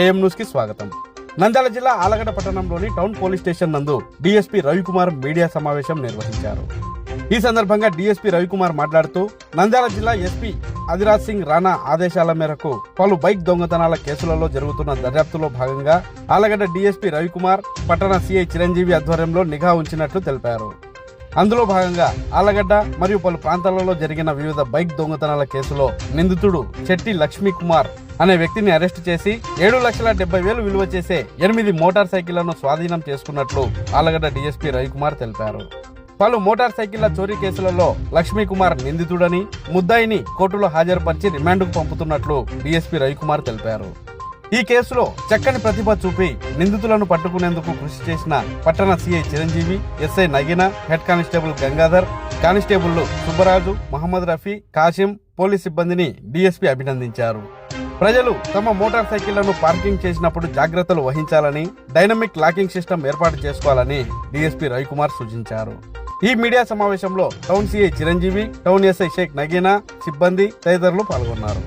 AM న్యూస్కి స్వాగతం. నంద్యాల జిల్లా ఆలగడ్డ పట్టణంలోని టౌన్ పోలీస్ స్టేషన్ నందు డిఎస్పి రవికుమార్ మీడియా సమావేశం నిర్వహించారు. ఈ సందర్భంగా డిఎస్పి రవికుమార్ మాట్లాడుతూ నంద్యాల జిల్లా ఎస్పీ అదిరాజ్ సింగ్ రాణా ఆదేశాల మేరకు పలు బైక్ దొంగతనాల కేసులలో జరుగుతున్న దర్యాప్తులో భాగంగా ఆలగడ్డ డిఎస్పి రవికుమార్ పట్టణ సిఐ చిరంజీవి ఆధ్వర్యంలో నిఘా ఉంచినట్లు తెలిపారు. అందులో భాగంగా ఆలగడ్డ మరియు పలు ప్రాంతాలలో జరిగిన వివిధ బైక్ దొంగతనాల కేసులో నిందితుడు చెట్టి లక్ష్మీ కుమార్ అనే వ్యక్తిని అరెస్ట్ చేసి ఏడు లక్షల డెబ్బై వేలు విలువ చేసే ఎనిమిది మోటార్ సైకిళ్ళను స్వాధీనం చేసుకున్నట్లు ఆలగడ్డ డీఎస్పీ రవికుమార్ తెలిపారు. పలు మోటార్ సైకిళ్ళ చోరీ కేసులలో లక్ష్మీ కుమార్ నిందితుడని ముద్దాయిని కోర్టులో హాజరుపరిచి రిమాండ్కు పంపుతున్నట్లు డీఎస్పీ రవికుమార్ తెలిపారు. ఈ కేసులో చక్కని ప్రతిభ చూపి నిందితులను పట్టుకునేందుకు కృషి చేసిన పట్టణ CI Chiranjeevi SI Nagina head constable Gangadhar కానిస్టేబుళ్ళు Subbaraju Mohammed Rafi Kasim police సిబ్బందిని డీఎస్పీ అభినందించారు. ప్రజలు తమ మోటార్ సైకిళ్ళను పార్కింగ్ చేసినప్పుడు జాగ్రత్తలు వహించాలని డైనమిక్ లాకింగ్ సిస్టమ్ ఏర్పాటు చేసుకోవాలని డీఎస్పీ రవికుమార్ సూచించారు. ఈ మీడియా సమావేశంలో town CI Chiranjeevi town SI Sheikh Nagina సిబ్బంది తదితరులు పాల్గొన్నారు.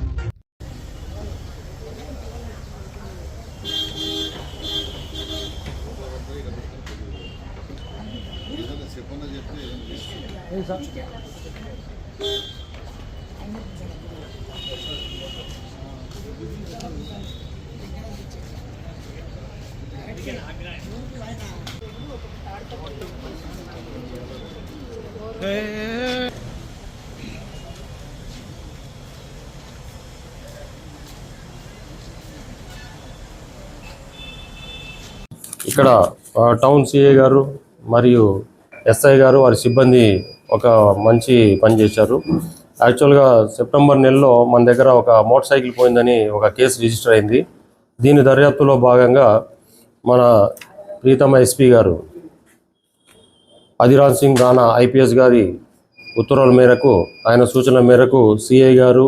ఇక్కడ టౌన్ సిఏ గారు మరియు ఎస్ఐ గారు వారి సిబ్బంది ఒక మంచి పని చేశారు. యాక్చువల్గా సెప్టెంబర్ నెలలో మన దగ్గర ఒక మోటార్ సైకిల్ పోయిందని ఒక కేసు రిజిస్టర్ అయింది. దీని దర్యాప్తులో భాగంగా మన ప్రీతమ ఎస్పీ గారు అధిరాజ్ సింగ్ రాణా ఐపీఎస్ గారి ఉత్తర్వుల మేరకు ఆయన సూచనల మేరకు సిఐ గారు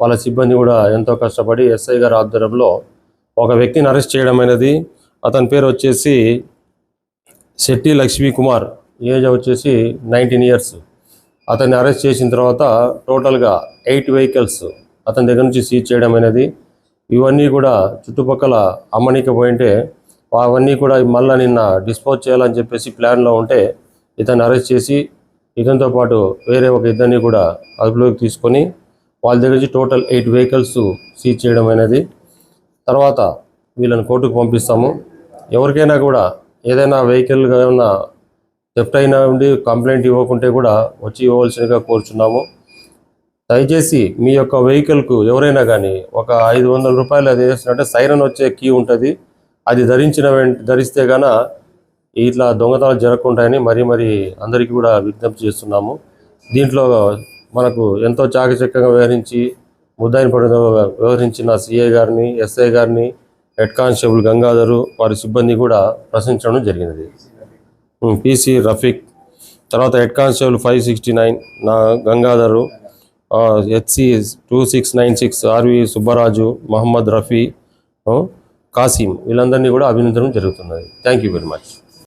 వాళ్ళ సిబ్బంది కూడా ఎంతో కష్టపడి ఎస్ఐ గారి ఆధ్వర్యంలో ఒక వ్యక్తిని అరెస్ట్ చేయడం అనేది అతని పేరు వచ్చేసి శెట్టి లక్ష్మీ కుమార్ ఏజ్ వచ్చేసి నైన్టీన్ ఇయర్స్. అతన్ని అరెస్ట్ చేసిన తర్వాత టోటల్గా ఎయిట్ వెహికల్స్ అతని దగ్గర నుంచి సీజ్ చేయడం అనేది. ఇవన్నీ కూడా చుట్టుపక్కల అమ్మనీకి పోయింటే అవన్నీ కూడా మళ్ళీ నిన్న డిస్పోజ్ చేయాలని చెప్పేసి ప్లాన్లో ఉంటే ఇతన్ని అరెస్ట్ చేసి ఇతనితో పాటు వేరే ఒక ఇద్దరిని కూడా అదుపులోకి తీసుకొని వాళ్ళ దగ్గర నుంచి టోటల్ ఎయిట్ వెహికల్స్ సీజ్ చేయడం అనేది. తర్వాత వీళ్ళని కోర్టుకు పంపిస్తాము. ఎవరికైనా కూడా ఏదైనా వెహికల్ ఏమైనా థెఫ్ట్ అయినా ఉండి కంప్లైంట్ ఇవ్వకుంటే కూడా వచ్చి ఇవ్వవలసినగా కోరుచున్నాము. దయచేసి మీ యొక్క వెహికల్కు ఎవరైనా కానీ ఒక ఐదు వందల రూపాయలు అది వేస్తున్నట్టే సైరన్ వచ్చే కీ ఉంటుంది. అది ధరించిన వెంట ధరిస్తే గాన ఇట్లా దొంగతనాలు జరగకుంటాయని మరీ మరీ అందరికీ కూడా విజ్ఞప్తి చేస్తున్నాము. దీంట్లో మనకు ఎంతో చాకచక్యంగా వ్యవహరించి ముద్దాయిని పడిన వ్యవహరించిన సిఐ గారిని ఎస్ఐ గారిని హెడ్ కానిస్టేబుల్ గంగాధరు వారి సిబ్బంది కూడా ప్రశ్నించడం జరిగినది. పీసీ రఫీక్ తర్వాత head constable five sixty nine నా Gangadhar HC two six nine six RV Subbaraju Mohammad Rafi ఆ, కాసిం వీళ్ళందరినీ కూడా అభినందనం జరుగుతున్నది. Thank you very much.